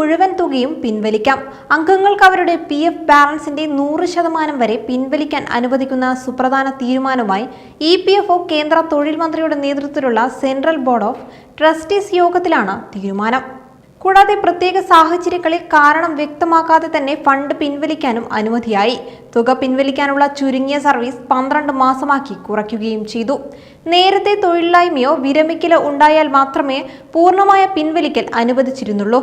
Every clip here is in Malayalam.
മുഴുവൻ തുകയും പിൻവലിക്കാം. അംഗങ്ങൾക്ക് അവരുടെ പി എഫ് ബാലൻസിന്റെ നൂറ് ശതമാനം വരെ പിൻവലിക്കാൻ അനുവദിക്കുന്ന സുപ്രധാന തീരുമാനവുമായി ഇ പി എഫ് ഒ കേന്ദ്ര തൊഴിൽ മന്ത്രിയുടെ നേതൃത്വത്തിലുള്ള സെൻട്രൽ ബോർഡ് ഓഫ് ട്രസ്റ്റീസ് യോഗത്തിലാണ് തീരുമാനം. കൂടാതെ പ്രത്യേക സാഹചര്യങ്ങളിൽ കാരണം വ്യക്തമാക്കാതെ തന്നെ ഫണ്ട് പിൻവലിക്കാനും അനുമതിയായി. തുക പിൻവലിക്കാനുള്ള ചുരുങ്ങിയ സർവീസ് പന്ത്രണ്ട് മാസമാക്കി കുറയ്ക്കുകയും ചെയ്തു. നേരത്തെ തൊഴിലില്ലായ്മയോ വിരമിക്കലോ ഉണ്ടായാൽ മാത്രമേ പൂർണമായ പിൻവലിക്കൽ അനുവദിച്ചിരുന്നുള്ളൂ.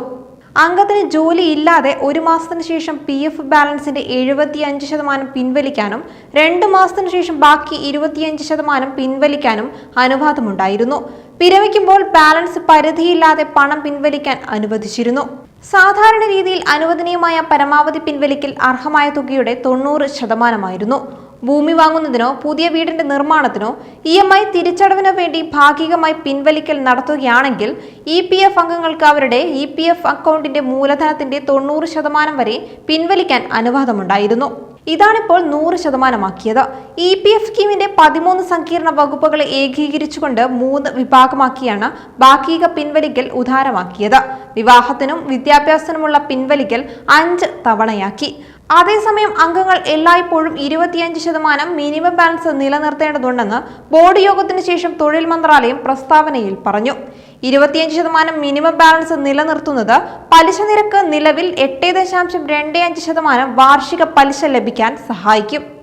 അംഗത്തിന് ജോലി ഇല്ലാതെ ഒരു മാസത്തിന് ശേഷം പി എഫ് ബാലൻസിന്റെ എഴുപത്തിയഞ്ച് ശതമാനം പിൻവലിക്കാനും രണ്ട് മാസത്തിന് ശേഷം ബാക്കി ഇരുപത്തിയഞ്ച് ശതമാനം പിൻവലിക്കാനും അനുവാദമുണ്ടായിരുന്നു. വിരമിക്കുമ്പോൾ ബാലൻസ് പരിധിയില്ലാതെ പണം പിൻവലിക്കാൻ അനുവദിച്ചിരുന്നു. സാധാരണ രീതിയിൽ അനുവദനീയമായ പരമാവധി പിൻവലിക്കൽ അർഹമായ തുകയുടെ തൊണ്ണൂറ് ശതമാനമായിരുന്നു. ഭൂമി വാങ്ങുന്നതിനോ പുതിയ വീടിന്റെ നിർമ്മാണത്തിനോ ഇ എം ഐ തിരിച്ചടവിനോ വേണ്ടി ഭാഗികമായി പിൻവലിക്കൽ നടത്തുകയാണെങ്കിൽ ഇ പി എഫ് അംഗങ്ങൾക്ക് അവരുടെ ഇ പി എഫ് അക്കൗണ്ടിന്റെ മൂലധനത്തിന്റെ തൊണ്ണൂറ് ശതമാനം വരെ പിൻവലിക്കാൻ അനുവാദമുണ്ടായിരുന്നു. ഇതാണിപ്പോൾ നൂറ് ശതമാനമാക്കിയത്. ഇ പി എഫ് സ്കീമിന്റെ പതിമൂന്ന് സങ്കീർണ വകുപ്പുകളെ ഏകീകരിച്ചുകൊണ്ട് മൂന്ന് വിഭാഗമാക്കിയാണ് ഭാഗിക പിൻവലിക്കൽ ഉദാരമാക്കിയത്. വിവാഹത്തിനും വിദ്യാഭ്യാസത്തിനുമുള്ള പിൻവലിക്കൽ അഞ്ച് തവണയാക്കി. അതേസമയം അംഗങ്ങൾ എല്ലായ്പ്പോഴും ഇരുപത്തിയഞ്ച് ശതമാനം മിനിമം ബാലൻസ് നിലനിർത്തേണ്ടതുണ്ടെന്ന് ബോർഡ് യോഗത്തിന് ശേഷം തൊഴിൽ മന്ത്രാലയം പ്രസ്താവനയിൽ പറഞ്ഞു. ഇരുപത്തിയഞ്ച് ശതമാനം മിനിമം ബാലൻസ് നിലനിർത്തുന്നത് പലിശ നിരക്ക് നിലവിൽ എട്ട് ദശാംശം രണ്ട് അഞ്ച് ശതമാനം വാർഷിക പലിശ ലഭിക്കാൻ സഹായിക്കും.